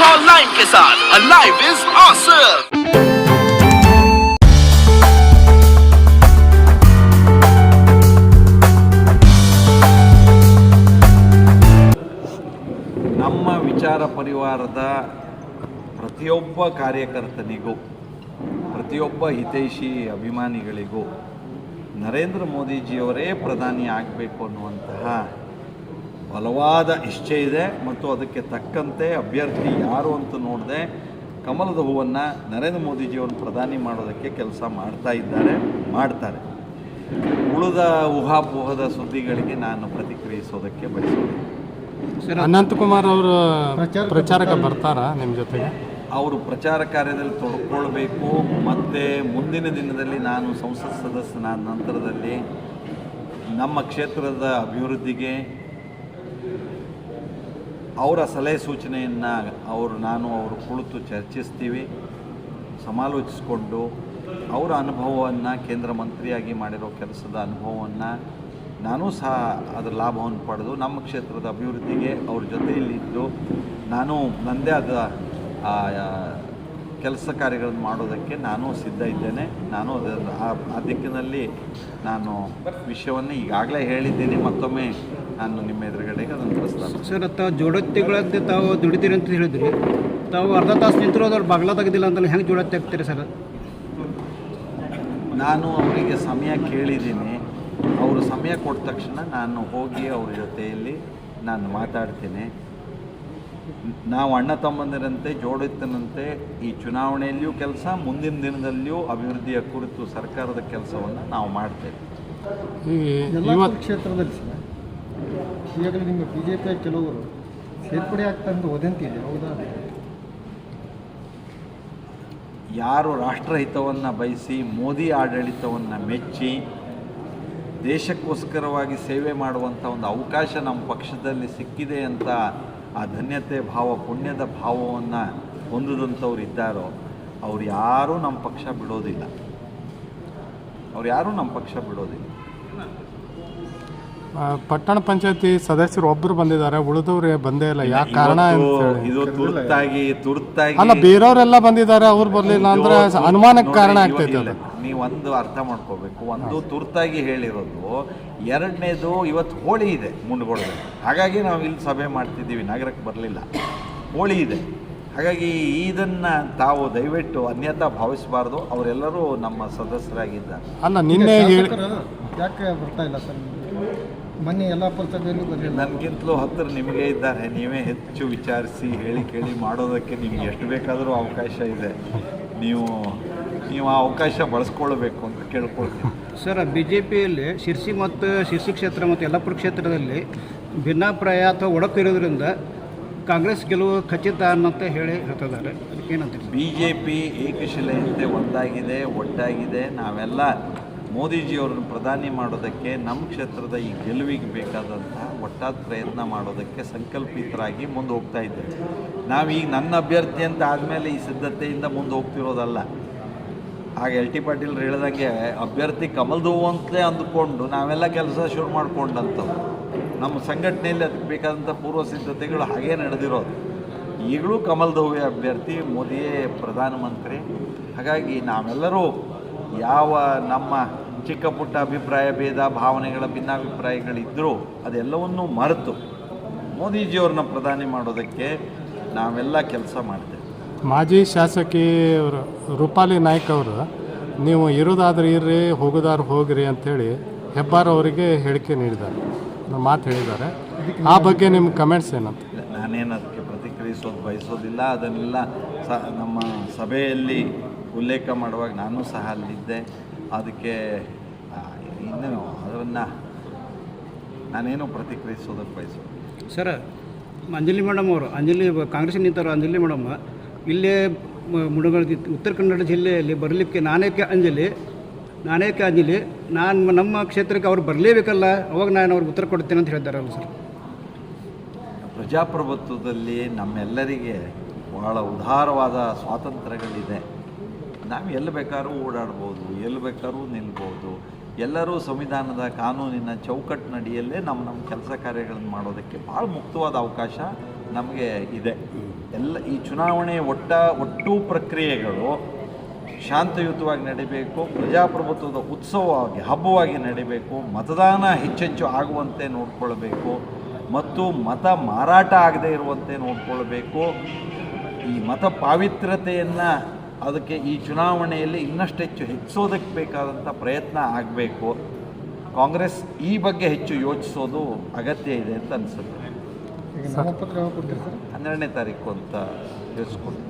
ताजगी Cinthol line के साथ अलाइव इज ऑसम ನಮ್ಮ ವಿಚಾರ ಪರಿವಾರದ ಪ್ರತಿಯೊಬ್ಬ ಕಾರ್ಯಕರ್ತನಿಗೂ ಪ್ರತಿಯೊಬ್ಬ ಹಿತೈಷಿ ಅಭಿಮಾನಿಗಳಿಗೂ ನರೇಂದ್ರ ಮೋದಿಜಿಯವರೇ ಪ್ರಧಾನಿ ಆಗಬೇಕು ಅನ್ನುವಂತಹ ಬಲವಾದ ಇಚ್ಛೆ ಇದೆ ಮತ್ತು ಅದಕ್ಕೆ ತಕ್ಕಂತೆ ಅಭ್ಯರ್ಥಿ ಯಾರು ಅಂತ ನೋಡದೆ ಕಮಲದ ಹೂವನ್ನು ನರೇಂದ್ರ ಮೋದಿಜಿಯವರು ಪ್ರಧಾನಿ ಮಾಡೋದಕ್ಕೆ ಕೆಲಸ ಮಾಡ್ತಾ ಇದ್ದಾರೆ ಮಾಡ್ತಾರೆ. ಉಳಿದ ಊಹಾಪೋಹದ ಸುದ್ದಿಗಳಿಗೆ ನಾನು ಪ್ರತಿಕ್ರಿಯಿಸೋದಕ್ಕೆ ಬಯಸೋದಿಲ್ಲ ಅನಂತಕುಮಾರ್ ಅವರು ಪ್ರಚಾರಕ್ಕೆ ಬರ್ತಾರಾ ನಿಮ್ಮ ಜೊತೆಗೆ? ಅವರು ಪ್ರಚಾರ ಕಾರ್ಯದಲ್ಲಿ ತೊಡ್ಕೊಳ್ಬೇಕು ಮತ್ತು ಮುಂದಿನ ದಿನದಲ್ಲಿ ನಾನು ಸಂಸತ್ ಸದಸ್ಯನಾದ ನಂತರದಲ್ಲಿ ನಮ್ಮ ಕ್ಷೇತ್ರದ ಅಭಿವೃದ್ಧಿಗೆ ಅವರ ಸಲಹೆ ಸೂಚನೆಯನ್ನು ಅವರು ನಾನು, ಅವರು ಕುಳಿತು ಚರ್ಚಿಸ್ತೀವಿ, ಸಮಾಲೋಚಿಸಿಕೊಂಡು ಅವರ ಅನುಭವವನ್ನು ಕೇಂದ್ರ ಮಂತ್ರಿಯಾಗಿ ಮಾಡಿರೋ ಕೆಲಸದ ಅನುಭವವನ್ನು ನಾನು ಸಹ ಅದರ ಲಾಭವನ್ನು ಪಡೆದು ನಮ್ಮ ಕ್ಷೇತ್ರದ ಅಭಿವೃದ್ಧಿಗೆ ಅವ್ರ ಜೊತೆಯಲ್ಲಿದ್ದು ನಾನು ನನ್ನದೇ ಆದ ಕೆಲಸ ಕಾರ್ಯಗಳನ್ನು ಮಾಡೋದಕ್ಕೆ ನಾನು ಸಿದ್ಧ ಇದ್ದೇನೆ. ನಾನು ಅದರ ಆ ಆ ದಿಕ್ಕಿನಲ್ಲಿ ನಾನು ವಿಷಯವನ್ನು ಈಗಾಗಲೇ ಹೇಳಿದ್ದೀನಿ. ಮತ್ತೊಮ್ಮೆ ನಾನು ನಿಮ್ಮ ಎದುರುಗಡೆಗೆ ಅದನ್ನು ಕಳಿಸ್ತಾ ಸರ್ ತಾವು ಜೋಡತ್ತಿಗಳಂತೆ ತಾವು ದುಡಿತೀರಿ ಅಂತ ಹೇಳಿದ್ರಿ. ತಾವು ಅರ್ಧ ತಾಸು ನಿಂತರೂ ಅದ್ರ ಬಗ್ಲ ತೆಗೆದಿಲ್ಲ ಅಂತಲ್ಲ ಹೆಂಗೆ ಜೋಡತ್ತಿ ಆಗ್ತೀರಿ ಸರ್? ನಾನು ಅವರಿಗೆ ಸಮಯ ಕೇಳಿದ್ದೀನಿ. ಅವರು ಸಮಯ ಕೊಟ್ಟ ತಕ್ಷಣ ನಾನು ಹೋಗಿ ಅವ್ರ ಜೊತೆಯಲ್ಲಿ ನಾನು ಮಾತಾಡ್ತೀನಿ. ನಾವು ಅಣ್ಣ ತಮ್ಮಂದಿರಂತೆ ಜೋಡೆತ್ತನಂತೆ ಈ ಚುನಾವಣೆಯಲ್ಲಿಯೂ ಕೆಲಸ ಮುಂದಿನ ದಿನದಲ್ಲಿಯೂ ಅಭಿವೃದ್ಧಿಯ ಕುರಿತು ಸರ್ಕಾರದ ಕೆಲಸವನ್ನು ನಾವು ಮಾಡ್ತೇವೆ. ಈ ಎಲ್ಲ ಇವತ್ತು ಕ್ಷೇತ್ರದಲ್ಲಿ ಈಗಾಗಲೇ ನಿಮ್ಮ ಬಿ ಜೆ ಪಿಯ ಕೆಲವರು ಸೇರ್ಪಡೆ ಆಗ್ತಾ ಅಂತ ವದಂತಿ ಇದೆ ಹೌದಾ? ಯಾರು ರಾಷ್ಟ್ರಹಿತವನ್ನು ಬಯಸಿ ಮೋದಿ ಆಡಳಿತವನ್ನು ಮೆಚ್ಚಿ ದೇಶಕ್ಕೋಸ್ಕರವಾಗಿ ಸೇವೆ ಮಾಡುವಂಥ ಒಂದು ಅವಕಾಶ ನಮ್ಮ ಪಕ್ಷದಲ್ಲಿ ಸಿಕ್ಕಿದೆ ಅಂತ ಆ ಧನ್ಯತೆ ಭಾವ, ಪುಣ್ಯದ ಭಾವವನ್ನು ಹೊಂದಿದಂಥವ್ರು ಇದ್ದಾರೋ, ಅವ್ರು ಯಾರೂ ನಮ್ಮ ಪಕ್ಷ ಬಿಡೋದಿಲ್ಲ. ಅವ್ರು ಯಾರೂ ನಮ್ಮ ಪಕ್ಷ ಬಿಡೋದಿಲ್ಲ. ಪಟ್ಟಣ ಪಂಚಾಯತಿ ಸದಸ್ಯರು ಒಬ್ಬರು ಬಂದಿದ್ದಾರೆ ಉಳಿದವ್ರೆ ಬಂದೇ ಇಲ್ಲ. ಯಾಕೆ ಕಾರಣ ಅಂತ ಹೇಳಿ. ಇದು ತುರ್ತಾಗಿ ತುರ್ತಾಗಿ ಅಲ್ಲ ಬೇರೆಯವರೆಲ್ಲ ಬಂದಿದ್ದಾರೆ ಅವ್ರು ಬರ್ಲಿಲ್ಲ ಅಂದ್ರೆ ಅನುಮಾನಕ್ಕೆ ಕಾರಣ ಆಗ್ತೈತೆ ಅದು. ನೀವು ಒಂದು ಅರ್ಥ ಮಾಡ್ಕೋಬೇಕು. ಒಂದು ತುರ್ತಾಗಿ ಹೇಳಿರೋದು ಎರಡನೇದು ಇವತ್ತು ಹೋಳಿ ಇದೆ ಮುಂಡ್ಗೊಳ್ಬೇಕು ಹಾಗಾಗಿ ನಾವು ಇಲ್ಲಿ ಸಭೆ ಮಾಡ್ತಿದ್ದೀವಿ ನಗರಕ್ಕೆ ಬರಲಿಲ್ಲ. ಹೋಳಿ ಇದೆ. ಹಾಗಾಗಿ ಇದನ್ನು ತಾವು ದಯವಿಟ್ಟು ಅನ್ಯತಾ ಭಾವಿಸಬಾರ್ದು. ಅವರೆಲ್ಲರೂ ನಮ್ಮ ಸದಸ್ಯರಾಗಿದ್ದಾರೆ. ಅಲ್ಲ ನಿನ್ನೆ ಹೇಳಿ ಯಾಕೆ ಬರ್ತಾ ಇಲ್ಲ ಸರ್? ಮೊನ್ನೆ ಎಲ್ಲ ಸಭೆಯಲ್ಲೂ ಬರಲಿಲ್ಲ. ನನಗಿಂತಲೂ ಹತ್ತಿರ ನಿಮಗೆ ಇದ್ದಾರೆ. ನೀವೇ ಹೆಚ್ಚು ವಿಚಾರಿಸಿ ಹೇಳಿ ಕೇಳಿ ಮಾಡೋದಕ್ಕೆ ನಿಮ್ಗೆ ಎಷ್ಟು ಬೇಕಾದರೂ ಅವಕಾಶ ಇದೆ. ನೀವು ನೀವು ಆ ಅವಕಾಶ ಬಳಸ್ಕೊಳ್ಬೇಕು ಅಂತ ಕೇಳ್ಕೊಳ್ತೀನಿ. ಸರ್ ಬಿ ಜೆ ಪಿಯಲ್ಲಿ ಶಿರ್ಸಿ ಮತ್ತು ಶಿರ್ಸಿ ಕ್ಷೇತ್ರ ಮತ್ತು ಯಲ್ಲಾಪುರ ಕ್ಷೇತ್ರದಲ್ಲಿ ಭಿನ್ನಾಭಿಪ್ರಾಯ ಅಥವಾ ಒಡಕು ಇರೋದ್ರಿಂದ ಕಾಂಗ್ರೆಸ್ ಗೆಲುವು ಖಚಿತ ಅನ್ನಂತ ಹೇಳಿ ಹೇಳ್ತಿದ್ದಾರೆ. ಏನಂತ ಬಿ ಜೆ ಪಿ ಏಕಶಿಲೆಯಂತೆ ಒಂದಾಗಿದೆ ಒಟ್ಟಾಗಿದೆ. ನಾವೆಲ್ಲ ಮೋದಿಜಿಯವರನ್ನು ಪ್ರಧಾನಿ ಮಾಡೋದಕ್ಕೆ ನಮ್ಮ ಕ್ಷೇತ್ರದ ಈ ಗೆಲುವಿಗೆ ಬೇಕಾದಂಥ ಒಟ್ಟಾದ ಪ್ರಯತ್ನ ಮಾಡೋದಕ್ಕೆ ಸಂಕಲ್ಪಿತರಾಗಿ ಮುಂದೆ ಹೋಗ್ತಾ ಇದ್ದೇವೆ. ನಾವೀಗ ನನ್ನ ಅಭ್ಯರ್ಥಿ ಅಂತ ಆದಮೇಲೆ ಈ ಸಿದ್ಧತೆಯಿಂದ ಮುಂದೆ ಹೋಗ್ತಿರೋದಲ್ಲ. ಆಗ ಎಲ್ ಟಿ ಪಾಟೀಲ್ರು ಹೇಳಿದಂಗೆ ಅಭ್ಯರ್ಥಿ ಕಮಲ್ದು ಅಂತಲೇ ಅಂದುಕೊಂಡು ನಾವೆಲ್ಲ ಕೆಲಸ ಶುರು ಮಾಡಿಕೊಂಡಂಥವು ನಮ್ಮ ಸಂಘಟನೆಯಲ್ಲಿ ಅದಕ್ಕೆ ಬೇಕಾದಂಥ ಪೂರ್ವ ಸಿದ್ಧತೆಗಳು ಹಾಗೇ ನಡೆದಿರೋದು. ಈಗಲೂ ಕಮಲ್ ದೋವೆ ಅಭ್ಯರ್ಥಿ, ಮೋದಿಯೇ ಪ್ರಧಾನಮಂತ್ರಿ. ಹಾಗಾಗಿ ನಾವೆಲ್ಲರೂ ಯಾವ ನಮ್ಮ ಚಿಕ್ಕ ಪುಟ್ಟ ಅಭಿಪ್ರಾಯ ಭೇದ ಭಾವನೆಗಳ ಭಿನ್ನಾಭಿಪ್ರಾಯಗಳಿದ್ದರೂ ಅದೆಲ್ಲವನ್ನೂ ಮರೆತು ಮೋದಿಜಿಯವ್ರನ್ನ ಪ್ರಧಾನಿ ಮಾಡೋದಕ್ಕೆ ನಾವೆಲ್ಲ ಕೆಲಸ ಮಾಡ್ತೇವೆ. ಮಾಜಿ ಶಾಸಕಿಯವರು ರೂಪಾಲಿ ನಾಯ್ಕ ಅವರು ನೀವು ಇರೋದಾದ್ರೆ ಇರ್ರಿ ಹೋಗೋದಾದ್ರೆ ಹೋಗ್ರಿ ಅಂತೇಳಿ ಹೆಬ್ಬಾರ್ ಅವರಿಗೆ ಹೇಳಿಕೆ ನೀಡಿದ್ದಾರೆ. ಮಾತು ಹೇಳಿದ್ದಾರೆ. ಆ ಬಗ್ಗೆ ನಿಮ್ಮ ಕಮೆಂಟ್ಸ್ ಏನಂತ? ನಾನೇನು ಅದಕ್ಕೆ ಪ್ರತಿಕ್ರಿಯಿಸೋದು ಬಯಸೋದಿಲ್ಲ. ಅದನ್ನೆಲ್ಲ ಸ ನಮ್ಮ ಸಭೆಯಲ್ಲಿ ಉಲ್ಲೇಖ ಮಾಡುವಾಗ ನಾನು ಸಹ ಅಲ್ಲಿದ್ದೆ. ಅದಕ್ಕೆ ಇನ್ನೇನು ಅದನ್ನು ನಾನೇನು ಪ್ರತಿಕ್ರಿಯಿಸೋದಕ್ಕೆ ಬಯಸು ಸರ್ ಅಂಜಲಿ ಮೇಡಮ್ ಅವರು ಅಂಜಲಿ ಕಾಂಗ್ರೆಸ್ ನಿಂತವರು ಅಂಜಲಿ ಮೇಡಮ್ ಇಲ್ಲೇ ಮ- ಮುಡುಗಲ್ ಉತ್ತರ ಕನ್ನಡ ಜಿಲ್ಲೆಯಲ್ಲಿ ಬರಲಿಕ್ಕೆ ನಾನೇಕೆ ಅಂಜಲಿ ನಾನೇಕೆ ಅಂಜಲಿ ನಾನು ನಮ್ಮ ಕ್ಷೇತ್ರಕ್ಕೆ ಅವ್ರು ಬರಲೇಬೇಕಲ್ಲ ಅವಾಗ ನಾನು ಅವ್ರಿಗೆ ಉತ್ತರ ಕೊಡ್ತೇನೆ ಅಂತ ಹೇಳ್ತಾರಲ್ಲ ಸರ್. ಪ್ರಜಾಪ್ರಭುತ್ವದಲ್ಲಿ ನಮ್ಮೆಲ್ಲರಿಗೆ ಬಹಳ ಉದಾರವಾದ ಸ್ವಾತಂತ್ರ್ಯಗಳಿದೆ. ನಾವು ಎಲ್ಲಿ ಬೇಕಾದ್ರೂ ಓಡಾಡ್ಬೋದು, ಎಲ್ಲಿ ಬೇಕಾದ್ರೂ ನಿಲ್ಬೋದು. ಎಲ್ಲರೂ ಸಂವಿಧಾನದ ಕಾನೂನಿನ ಚೌಕಟ್ಟಿನಡಿಯಲ್ಲೇ ನಮ್ಮ ನಮ್ಮ ಕೆಲಸ ಕಾರ್ಯಗಳನ್ನು ಮಾಡೋದಕ್ಕೆ ಭಾಳ ಮುಕ್ತವಾದ ಅವಕಾಶ ನಮಗೆ ಇದೆ. ಎಲ್ಲ ಈ ಚುನಾವಣೆ ಒಟ್ಟ ಒಟ್ಟು ಪ್ರಕ್ರಿಯೆಗಳು ಶಾಂತಯುತವಾಗಿ ನಡಿಬೇಕು, ಪ್ರಜಾಪ್ರಭುತ್ವದ ಉತ್ಸವವಾಗಿ, ಹಬ್ಬವಾಗಿ ನಡಿಬೇಕು, ಮತದಾನ ಹೆಚ್ಚೆಚ್ಚು ಆಗುವಂತೆ ನೋಡಿಕೊಳ್ಬೇಕು ಮತ್ತು ಮತ ಮಾರಾಟ ಆಗದೇ ಇರುವಂತೆ ನೋಡಿಕೊಳ್ಬೇಕು. ಈ ಮತ ಪಾವಿತ್ರ್ಯತೆಯನ್ನು ಅದಕ್ಕೆ ಈ ಚುನಾವಣೆಯಲ್ಲಿ ಇನ್ನಷ್ಟು ಹೆಚ್ಚು ಹೆಚ್ಚಿಸೋದಕ್ಕೆ ಬೇಕಾದಂಥ ಪ್ರಯತ್ನ ಆಗಬೇಕು. ಕಾಂಗ್ರೆಸ್ ಈ ಬಗ್ಗೆ ಹೆಚ್ಚು ಯೋಚಿಸೋದು ಅಗತ್ಯ ಇದೆ ಅಂತ ಅನಿಸುತ್ತೆ. ಹನ್ನೆರಡನೇ ತಾರೀಕು ಅಂತ ತಿಳಿಸ್ಕೊಡ್ತೀನಿ